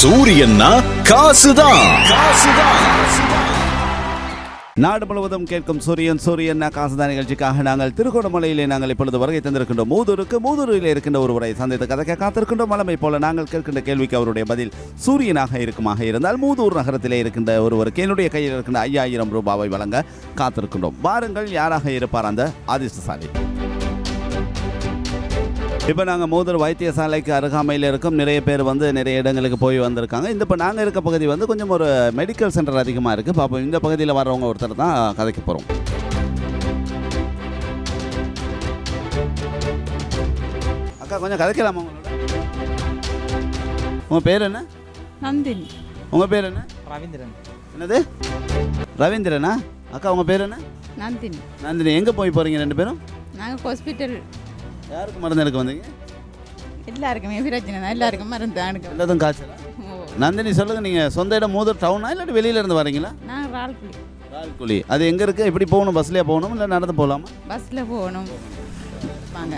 சூரியன்னா காசுதான். காசுதான் நாடு முழுவதும் கேட்கும் சூரியன் சூரியன் காசுதான் நிகழ்ச்சிக்காக நாங்கள் திருகோணமலையிலே நாங்கள் இப்பொழுது வருகை தந்திருக்கின்றோம். மூதூருக்கு மூதூரில் இருக்கின்ற ஒருவரை சந்தித்து கதைக்க காத்திருக்கின்றோம். மலமை போல நாங்கள் கேட்கின்ற கேள்விக்கு அவருடைய பதில் சூரியனாக இருக்குமாக இருந்தால் மூதூர் நகரத்திலே இருக்கின்ற ஒருவருக்கு என்னுடைய கையில் இருக்கின்ற ஐயாயிரம் ரூபாவை வழங்க காத்திருக்கின்றோம். வாருங்கள் யாராக இருப்பார் அந்த அதிர்ஷ்டசாலி இப்போ நாங்கள் மூதூர் வைத்தியசாலைக்கு அருகாமையில் இருக்கும். நிறைய பேர் வந்து நிறைய இடங்களுக்கு போய் வந்திருக்காங்க. இந்த இப்போ நாங்கள் இருக்க பகுதி வந்து கொஞ்சம் ஒரு மெடிக்கல் சென்டர் அதிகமாக இருக்குது பாப்போம் இந்த பகுதியில் வர்றவங்க ஒருத்தர் தான் கதைக்கு போகிறோம் அக்கா கொஞ்சம் கதைக்கலாமா உங்களோட? உங்கள் பேர் என்ன? நந்தினி. உங்கள் பேர் என்ன? ரவீந்திரன். என்னது? ரவீந்திரனா? அக்கா உங்கள் பேர் என்ன? நந்தினி. நந்தினி. எங்கே போய் போகிறீங்க ரெண்டு பேரும்? நாங்கள் ஹாஸ்பிட்டல் யாருக்கு மருந்து எடுக்க வந்தீங்க? எல்லாருக்குமே பிரச்சனை தான் எல்லாருக்கும் மருந்து அனுக்க எல்லாத்துக்கும் காய்ச்சலா? நந்தினி சொல்லுங்க நீங்க சொந்த இடம் மூதூர் டவுனா இல்லாட்டி வெளியில இருந்து வரீங்களா? நாங்கள் ரால்குடி. ரால்குழி அது எங்க இருக்கு? எப்படி போகணும்? பஸ்லயே போகணும்? இல்லை நடந்து போகலாமா? பஸ்ஸில் போகணும். வாங்க.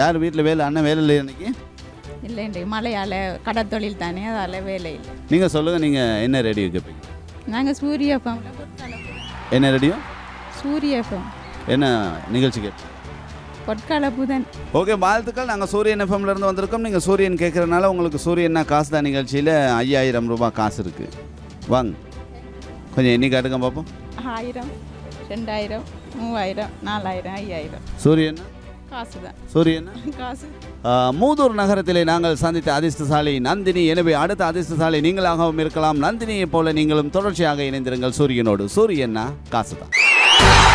யார் வீட்டில் வேலை? அண்ணன் வேலை இல்லை இன்னைக்கு? இன்றைக்கு மழையால் கடத்தொழில் தானே அதால் வேலை இல்லை. நீங்க சொல்லுங்க நீங்க என்ன ரேடியோ கேட்பீங்க நாங்கள் சூரிய எஃப்எம் என்ன ரேடியோ சூரிய எஃப்எம் என்ன நிகழ்ச்சி கேட்பீங்க பொற்கால புதன். ஓகே வாழ்த்துக்கள். நாங்கள் சூரியன் எஃப்எம்ல இருந்து வந்திருக்கோம். நீங்கள் சூரியன் கேட்குறனால உங்களுக்கு சூரியன்னா காசு தான் நிகழ்ச்சியில் ஐயாயிரம் ரூபாய் காசு இருக்கு. வாங்க. கொஞ்சம் எண்ணி காட்டுங்க பார்ப்போம் ஆயிரம் ரெண்டாயிரம் மூவாயிரம் நாலாயிரம் ஐயாயிரம். சூரியன் காசு தான் சூரியன் காசு. மூதூர் நகரத்திலே நாங்கள் சந்தித்த அதிர்ஷ்டசாலி நந்தினி. எனவே அடுத்த அதிர்ஷ்டசாலி நீங்களாகவும் இருக்கலாம். நந்தினியைப் போல நீங்களும் தொடர்ச்சியாக இணைந்திருங்கள். சூரியனோடு. சூரியன்னா காசுதான்.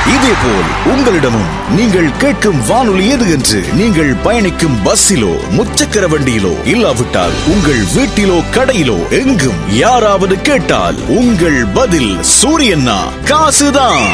இதேபோல் உங்களிடமும் நீங்கள் கேட்கும் வானொலி எது என்று நீங்கள் பயணிக்கும் பஸ்ஸிலோ முச்சக்கர வண்டியிலோ இல்லாவிட்டால் உங்கள் வீட்டிலோ கடையிலோ எங்கும் யாராவது கேட்டால் உங்கள் பதில் சூரியன்னா காசுதான்.